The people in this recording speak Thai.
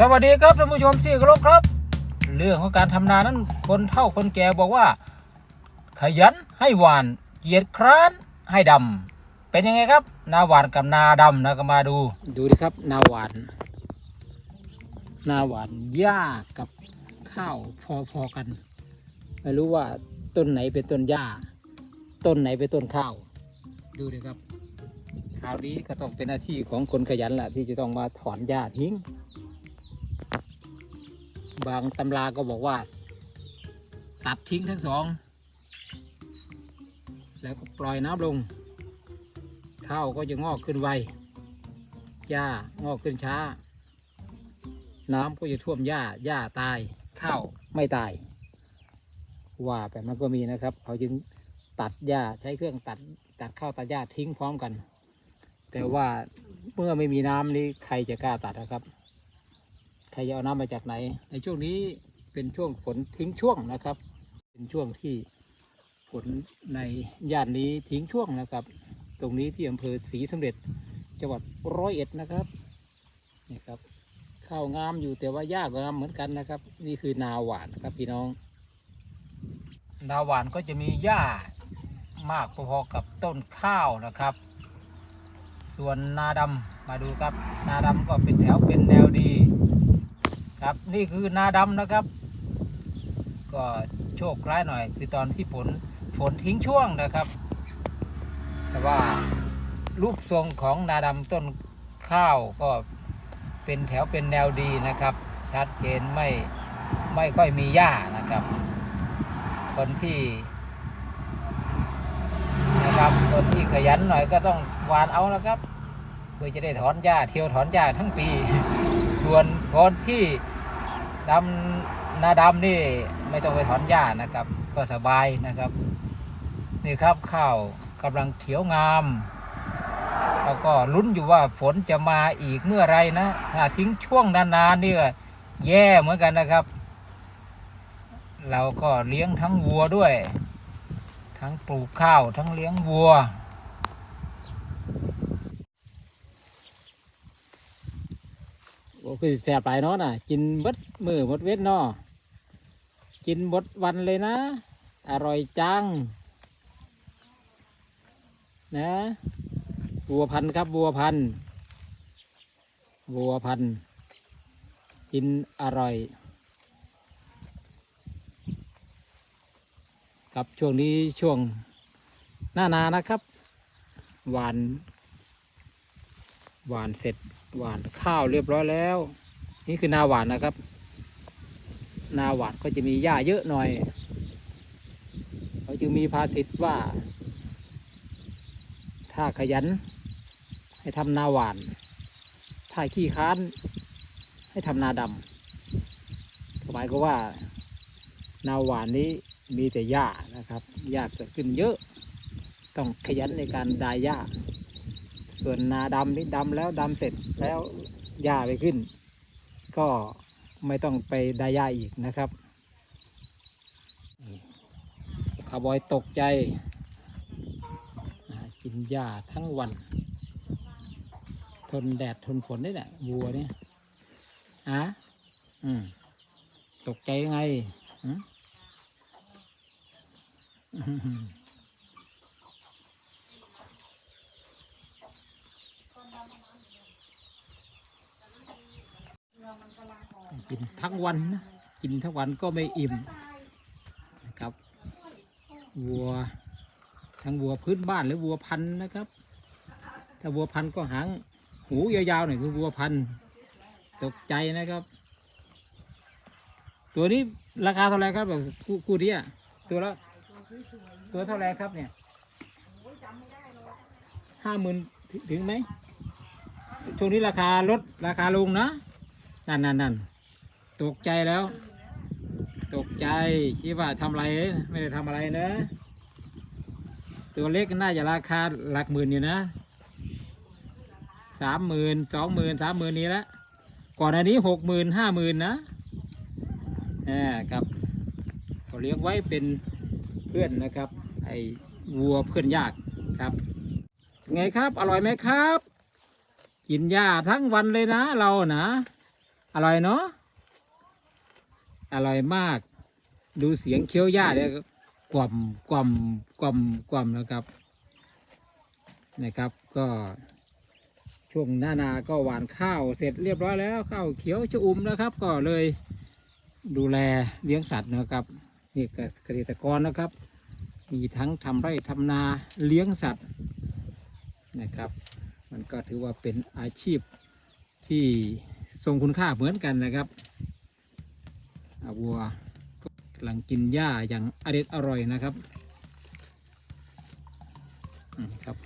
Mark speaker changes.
Speaker 1: สวัสดีครับท่านผู้ชมที่เคารพครับ เรื่องของการทำนานั้นคนเฒ่าคนแก่บอกว่า ขยันให้หวานเหยียดคร้านให้ดำเป็นยังไงครับ นาหวานกับนาดำนะก็มาดู ดูดิครับ นาหวาน นาหวานหญ้ากับข้าวพอๆกัน ไม่รู้ว่าต้นไหนเป็นต้นหญ้า ต้นไหนเป็นต้นข้าว ดูดิครับคราวนี้ก็ต้องเป็นหน้าที่ของคนขยันแหละที่จะต้องมาถอนหญ้าทิ้ง บางตำราก็บอกว่า ตัดทิ้งทั้งสอง แล้วก็ปล่อยน้ำลง ข้าวก็จะงอกขึ้นไวหญ้างอกขึ้นช้า น้ำก็จะท่วมหญ้าหญ้าตาย ข้าวไม่ตาย ว่าแบบนั้นก็มีนะครับ เขาจึงตัดหญ้าใช้เครื่องตัดตัดข้าวตัดหญ้าทิ้งพร้อมกัน แต่ว่าเมื่อไม่มีน้ำนี้ใครจะกล้าตัดนะครับ ครจะเอาน้ำมาจากไหน ในช่วงนี้เป็นช่วงฝนทิ้งช่วงนะครับ เป็นช่วงที่ฝนในย่านนี้ทิ้งช่วงนะครับ ตรงนี้ที่อำเภอศรีสำเร็จจังหวัดร้อยเอ็ดนะครับนี่ครับข้าวงามอยู่แต่ว่าหญ้ากงามเหมือนกันนะครับ นี่คือนาหวานครับพี่น้อง นาหวานก็จะมีหญ้ามากพอๆกับต้นข้าวนะครับ ส่วนนาดำมาดูครับ นาดำก็เป็นแถวเป็นแนวดี ครับ นี่คือนาดำนะครับ ก็โชคร้ายหน่อย คือตอนที่ฝนฝนทิ้งช่วงนะครับ แต่ว่ารูปทรงของนาดำต้นข้าวก็เป็นแถวเป็นแนวดีนะครับ ชัดเจนไม่ไม่ค่อยมีหญ้านะครับ คนที่นะครับคนที่ขยันหน่อยก็ต้องหวานเอาแล้วครับเพื่อจะได้ถอนหญ้าเที่ยวถอนหญ้าทั้งปี ส่วนคนที่ ดำนาดำนี่ไม่ต้องไปถอนหญ้านะครับ ก็สบายนะครับ นี่ครับข้าวกำลังเขียวงามแล้วก็ลุ้นอยู่ว่าฝนจะมาอีกเมื่อไรนะถ้าทิ้งช่วงนานๆนี่ก็แย่เหมือนกันนะครับ เราก็เลี้ยงทั้งวัวด้วย ทั้งปลูกข้าวทั้งเลี้ยงวัว โอ้ คือแสบไปเนาะน่ะ กินบดมือหมดเวทเนาะกินหมดวันเลยนะ อร่อยจัง นะวัวพันธุ์ครับวัวพันธุ์วัวพันธุ์กินอร่อยครับช่วงนี้ช่วงหน้านานะครับ หวาน หวานเสร็จหวานข้าวเรียบร้อยแล้ว นี่คือนาหวานนะครับ นาหวานก็จะมีหญ้าเยอะหน่อยเขาจึงมีภาษิตว่า ถ้าขยัน ให้ทำนาหวาน ถ้าขี้ค้าน ให้ทำนาดำหมายก็ว่า นาหวานนี้มีแต่หญ้านะครับหญ้าเกิดขึ้นเยอะ ต้องขยันในการดายหญ้า ส่วนนาดำนี่ดำแล้วดำเสร็จแล้วหญ้าไปขึ้น ก็ไม่ต้องไปไดายหญ้าอีกนะครับนี่คาวบอยตกใจ กินหญ้าทั้งวัน ทนแดดทนฝนนี่แหละวัวเนี่ยฮะอืมตกใจยังไงหืมอื้อหือ กินทั้งวันนะกินทั้งวันก็ไม่อิ่มนะครับวัวทั้งวัวพื้นบ้านหรือวัวพันธุ์นะครับ ถ้าวัวพันธุ์ก็หางหูยาวๆหน่อยคือวัวพันธุ์ตกใจนะครับ ตัวนี้ราคาเท่าไหรครับแบบคู่คู่นี้อะตัวละตัวเท่าไหรครับเนี่ยห้าหมื่นถึงไหมช่วงนี้ราคาลดราคาลงนะ นั่นนั่นนั่นตกใจแล้ว ตกใจคิดว่าทำอะไร ไม่ได้ทำอะไรนะ ตัวเล็กน่าจะราคาหลักหมื่นอยู่นะสามหมื่นสองหมื่นสามหมื่นนี้ละก่อนอันนี้หกหมื่นห้าหมื่นนะแหมครับเขาเลี้ยงไว้เป็นเพื่อนนะครับ ไอ้วัวเพื่อนยากครับ ไงครับ อร่อยไหมครับ กินหญ้าทั้งวันเลยนะเรานะ อร่อยเนาะอร่อยมาก ดูเสียงเคี้ยวหญ้าเนี่ยกล่อมกล่อมกล่อมกล่อมนะครับนะครับ ก็ช่วงหน้านาก็หว่านข้าวเสร็จเรียบร้อยแล้วข้าวเขียวชอุ่มนะครับ ก็เลยดูแลเลี้ยงสัตว์นะครับนี่เกษตรกรนะครับ มีทั้งทำไร่ทำนาเลี้ยงสัตว์นะครับ มันก็ถือว่าเป็นอาชีพที่ ทรงคุณค่าเหมือนกันนะครับวัวก็กำลังกินหญ้าอย่างอเด็ดอร่อยนะครับครับ